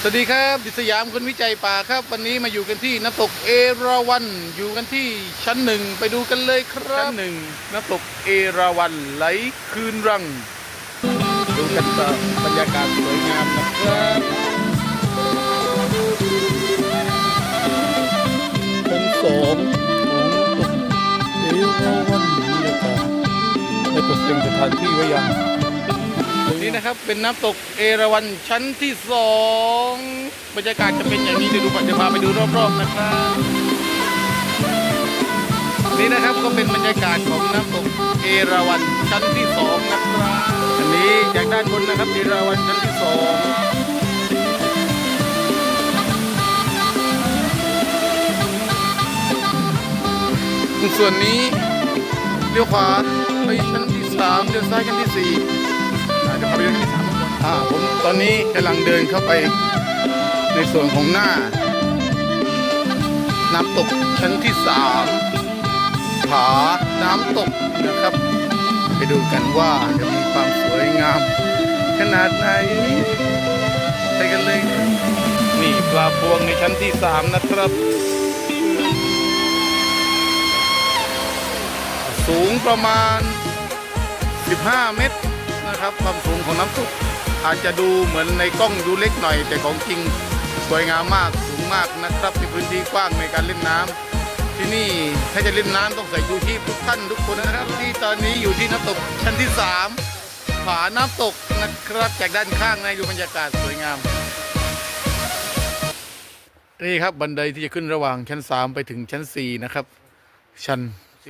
สวัสดีครับดิษยามคนวิจัยป่าครับ วันนี้มาอยู่กันที่น้ำตกเอราวันอยู่กันที่ชั้นหนึ่งไปดูกันเลยครับชั้นหนึ่งน้ำตกเอราวันไหลคืนรัง ดูกันต่อบรรยากาศสวยงามนะครับชั้นสองของน้ำตกเอราวันบรรยากาศและตกแต่งสถานที่ไว้ย่าง นี่นะครับเป็นน้ำตกเอราวัณชั้นที่สองบรรยากาศจะเป็นอย่างนี้เดี๋ยวดูก่อนจะพาไปดูรอบๆนะครับนี่นะครับก็เป็นบรรยากาศของน้ำตกเอราวัณชั้นที่สองนะครับอันนี้จากด้านบนนะครับเอราวัณชั้นที่สองส่วนนี้เลี้ยวขวาไปชั้นที่สามเลี้ยวซ้ายชั้นที่สี่ อนนี้กำลังเดินเข้าไปในส่วนของหน้า น้ำตกชั้นที่สามผาน้ำตกนะครับ ไปดูกันว่าจะมีความสวยงาม ขนาดไหนไปกันเลย นี่ปลาพวงในชั้นที่สามนะครับ สูงประมาณ 15 เมตรนะครับ ความสูงของน้ำตก อาจจะดูเหมือนในกล้องดูเล็กหน่อย แต่ของจริงสวยงามมากสูงมากนะครับมีพื้นที่กว้างในการเล่นน้ำที่นี่ถ้าจะเล่นน้ำต้องใส่ยูชีพทุกท่านทุกคนนะครับ ที่ตอนนี้อยู่ที่น้ำตกชั้นที่ 3 ผาน้ำตกนะครับจากด้านข้างนะดูบรรยากาศสวยงามนี่ครับบันไดที่จะขึ้นระหว่างชั้น 3 ไปถึงชั้น 4 นะครับ ชัน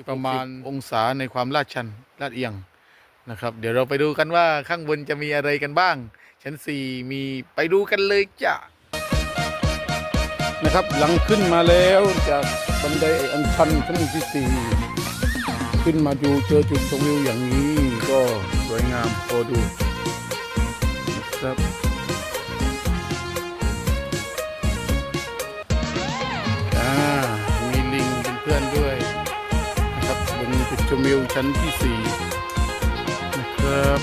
ประมาณองศาในความลาดชันลาดเอียง นะครับ เดี๋ยวเราไปดูกันว่าข้างบนจะมีอะไรกันบ้าง ชั้น 4 มีไปดูกันเลยจ้ะนะครับ หลังขึ้นมาแล้วจากบันไดอันชันชั้นที่ 4 ขึ้นมาดูเจอจุดชมวิวอย่างนี้ก็สวยงามพอดูนะครับมีลิงเป็นเพื่อนด้วยนะครับบนจุดชมวิวชั้นที่ 4 เสิร์ฟ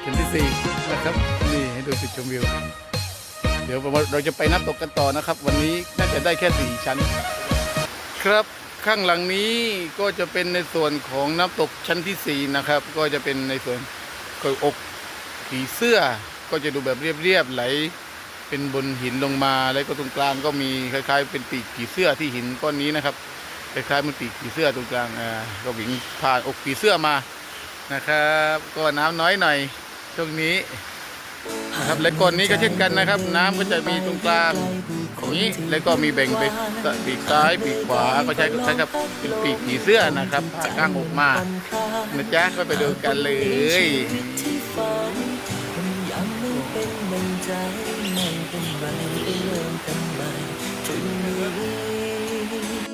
เข็มที่สี่นะครับ นี่ให้ดูสุดชมวิว เดี๋ยวเราจะไปนับตกกันต่อนะครับ วันนี้น่าจะได้แค่สี่ชั้น ครับข้างหลังนี้ก็จะเป็นในส่วนของน้ำตกชั้นที่ 4 นะครับ ก็จะเป็นในส่วนกอยอกผีเสื้อก็จะดูแบบเรียบๆไหล เป็นบนหินลงมาแล้วก็ตรงกลางก็มีคล้าย ๆ เป็นปีกผีเสื้อที่หินก้อนนี้นะครับคล้ายๆมันปีกผีเสื้อตรงกลางอ่าก็วิ่งผ่านอกผีเสื้อมานะครับ ก็น้ำน้อยหน่อยช่วงนี้นะครับและก้อนนี้ก็เช่นกันนะครับ น้ำก็จะมีตรงกลางของนี้แล้วก็มีแบ่งไปปีกซ้ายปีกขวาก็ใช้ใช้กับเป็นปีกผีเสื้อนะครับผ่าข้างอกมานะจ๊ะก็ไปดูกันเลย เป็นดังใจไม่เป็